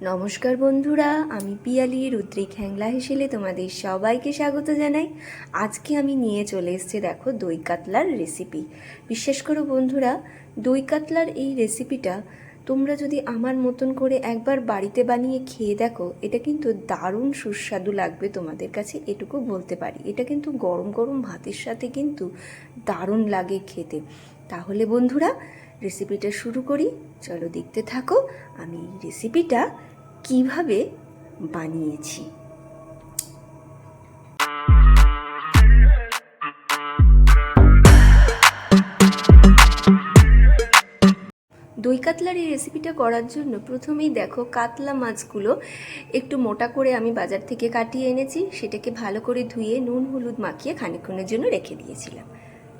নমস্কার বন্ধুরা, আমি পিয়ালি রুদ্রিক হ্যাংলা হেসেলে তোমাদের সবাইকে স্বাগত জানাই। আজকে আমি নিয়ে চলে এসেছি দেখো দই কাতলার রেসিপি বিশ্বাস করো বন্ধুরা, দই কাতলার এই রেসিপিটা তোমরা যদি আমার মতন করে একবার বাড়িতে বানিয়ে খেয়ে দেখো, এটা কিন্তু দারুণ সুস্বাদু লাগবে তোমাদের কাছে, এটুকু বলতে পারি। এটা কিন্তু গরম গরম ভাতের সাথে কিন্তু দারুণ লাগে খেতে। তাহলে বন্ধুরা রেসিপিটা শুরু করি। চলো দেখতে থাকো, আমি রেসিপিটা কীভাবে বানিয়েছি। দই কাতলার এই রেসিপিটা করার জন্য প্রথমেই দেখো কাতলা মাছগুলো একটু মোটা করে আমি বাজার থেকে কাটিয়ে এনেছি, সেটাকে ভালো করে ধুয়ে নুন, হলুদ মাখিয়ে খানিকক্ষণের জন্য রেখে দিয়েছিলাম।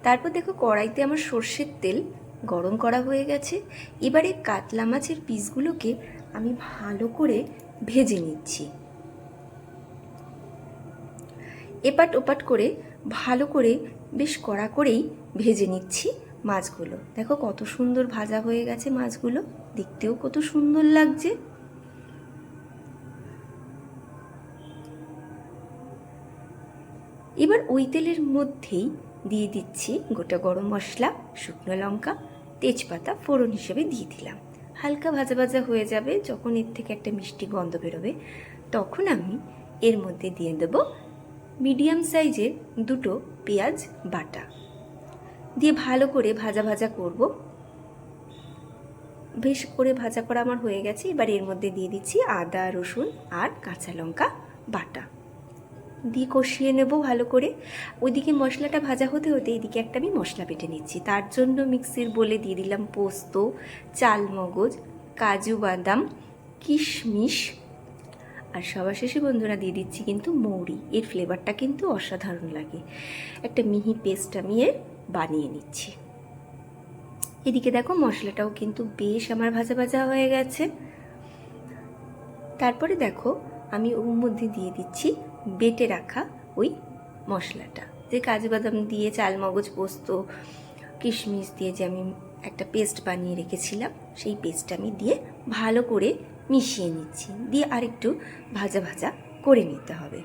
তারপর দেখো কড়াইতে আমার সর্ষের তেল গরম করা হয়ে গেছে। এবারে কাতলা মাছের পিসগুলোকে আমি ভালো করে ভেজে নিচ্ছি। এপাট ওপাট করে ভালো করে বেশ কড়া করেই ভেজে নিচ্ছি মাছগুলো। দেখো কত সুন্দর ভাজা হয়ে গেছে মাছগুলো। দেখতেও কত সুন্দর লাগছে। এবার ওই তেলের মধ্যেই দিয়ে দিচ্ছি গোটা গরম মশলা, শুকনো লঙ্কা, তেজপাতা ফোড়ন হিসেবে দিয়ে দিলাম। হালকা ভাজা ভাজা হয়ে যাবে, যখন এর থেকে একটা মিষ্টি গন্ধ বেরোবে, তখন আমি এর মধ্যে দিয়ে দেব মিডিয়াম সাইজের দুটো পেঁয়াজ বাটা। দিয়ে ভালো করে ভাজা ভাজা করব। বেশ করে ভাজা করা আমার হয়ে গেছে, এবার এর মধ্যে দিয়ে দিচ্ছি আদা, রসুন আর কাঁচা লঙ্কা বাটা। দিয়ে কষিয়ে নেব ভালো করে। ওইদিকে মশলাটা ভাজা হতে হতে এইদিকে একটা আমি মশলা বেটে নিচ্ছি। তার জন্য মিক্সির বলে দিয়ে দিলাম পোস্ত চাল মগজ কাজু বাদাম, কিশমিশ। আর সবার শেষে বন্ধুরা দিয়ে দিচ্ছি কিন্তু মৌরি। এর ফ্লেভারটা কিন্তু অসাধারণ লাগে। একটা মিহি পেস্ট আমি এর বানিয়ে নিচ্ছি। এদিকে দেখো মশলাটাও কিন্তু বেশ আমার ভাজা ভাজা হয়ে গেছে। তারপরে দেখো আমি ওর মধ্যে দিয়ে দিচ্ছি বেটে রাখা ওই মশলাটা। যে কাজু বাদাম দিয়ে চাল, মগজ, পোস্ত, কিশমিশ দিয়ে যে আমি একটা পেস্ট বানিয়ে রেখেছিলাম, সেই পেস্টটা আমি দিয়ে ভালো করে মিশিয়ে নিচ্ছি। দিয়ে আরেকটু ভাজা ভাজা করে নিতে হবে।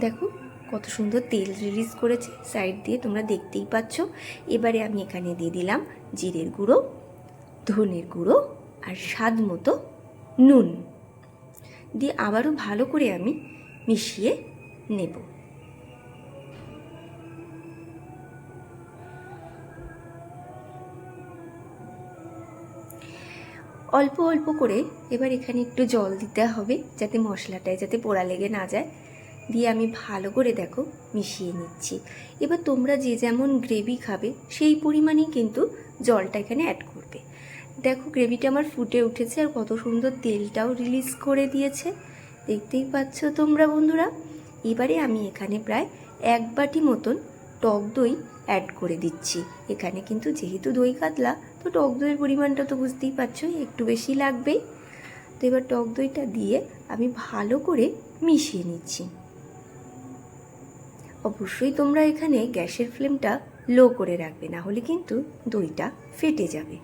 দেখো কত সুন্দর তেল রিলিজ করেছে। সাইড দিয়ে তোমরা দেখতেই পাচ্ছ। এবারে আমি এখানে দিয়ে দিলাম জিরের গুঁড়ো, ধনের গুঁড়ো আর স্বাদ মতো নুন। দিয়ে আবারও ভালো করে আমি মিশিয়ে নেব। অল্প অল্প করে এবার এখানে একটু জল দিতে হবে যাতে মশলাটায় যাতে পোড়া লেগে না যায়। দিয়ে আমি ভালো করে দেখো মিশিয়ে নিচ্ছি। এবার তোমরা যে যেমন গ্রেভি খাবে সেই পরিমাণেই কিন্তু জলটা এখানে অ্যাড করবে। দেখো গ্রেভিটা আমার ফুটে উঠেছে আর কত সুন্দর তেলটাও রিলিজ করে দিয়েছে। দেখতেই পাচ্ছ তোমরা বন্ধুরা? এবারে আমি এখানে প্রায় এক বাটি মতন টক দই অ্যাড করে দিচ্ছি। এখানে কিন্তু যেহেতু দই কাতলা, তো টক দইয়ের পরিমাণটা তো বুঝতেই পারছ, একটু বেশি লাগবেই। তো এবার টক দইটা দিয়ে আমি ভালো করে মিশিয়ে নিচ্ছি। অবশ্যই তোমরা এখানে গ্যাসের ফ্লেমটা লো করে রাখবে, না হলে কিন্তু দইটা ফেটে যাবে।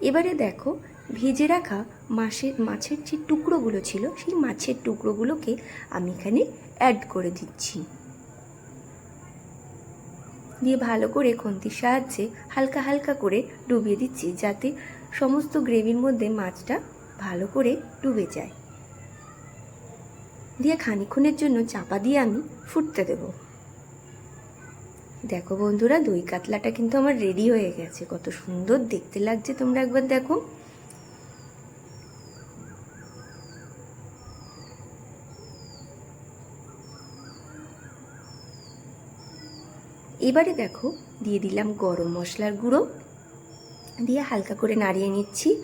এবারে দেখো, ভেজে রাখা মাছের মাছের যে টুকরোগুলো ছিল, সেই মাছের টুকরোগুলোকে আমি এখানে অ্যাড করে দিচ্ছি। দিয়ে ভালো করে খন্তির সাহায্যে হালকা হালকা করে ডুবিয়ে দিচ্ছি, যাতে সমস্ত গ্রেভির মধ্যে মাছটা ভালো করে ডুবে যায়। দিয়ে খানিক্ষণের জন্য চাপা দিয়ে আমি ফুটতে দেব। দেখো বন্ধুরা, দই কাতলাটা কিন্তু আমার রেডি হয়ে গেছে। কত সুন্দর দেখতে লাগছে তোমরা একবার দেখো। এবারে দেখো, দিয়ে দিলাম গরম মশলার গুঁড়ো। দিয়ে হালকা করে নাড়িয়ে নিচ্ছি।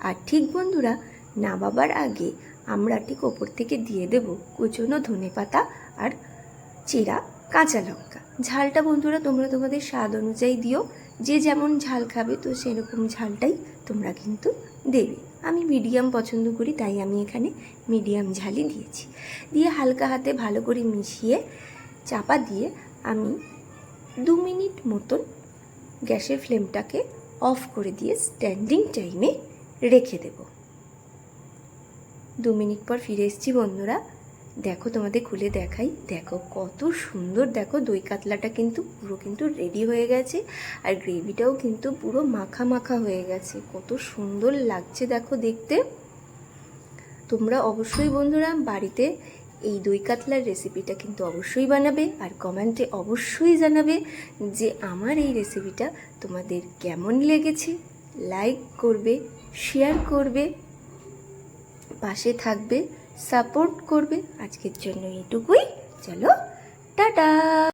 আর ঠিক বন্ধুরা, নামাবার আগে আমরা ঠিক ওপর থেকে দিয়ে দেব কুচনো ধনে পাতা আর চেরা। কাঁচা লঙ্কা। ঝালটা বন্ধুরা তোমরা তোমাদের স্বাদ অনুযায়ী দিও। যে যেমন ঝাল খাবে তো সেরকম ঝালটাই তোমরা কিন্তু দেবে। আমি মিডিয়াম পছন্দ করি, তাই আমি এখানে মিডিয়াম ঝালই দিয়েছি। দিয়ে হালকা হাতে ভালো করে মিশিয়ে চাপা দিয়ে আমি দু মিনিট মতন গ্যাসের ফ্লেমটাকে অফ করে দিয়ে স্ট্যান্ডিং টাইমে রেখে দেব। দু মিনিট পর ফিরে এসেছি বন্ধুরা। দেখো তোমাদের খুলে দেখাই। দেখো কত সুন্দর, দেখো দই কাতলাটা কিন্তু পুরো কিন্তু রেডি হয়ে গেছে। আর গ্রেভিটাও কিন্তু পুরো মাখা মাখা হয়ে গেছে। কত সুন্দর লাগছে দেখো দেখতে। তোমরা অবশ্যই বন্ধুরা বাড়িতে এই দই কাতলার রেসিপিটা কিন্তু অবশ্যই বানাবে। আর কমেন্টে অবশ্যই জানাবে যে আমার এই রেসিপিটা তোমাদের কেমন লেগেছে। লাইক করবে শেয়ার করবে, পাশে থাকবে। সাপোর্ট করবে আজকের জন্য এটুকুই চলো টাটা!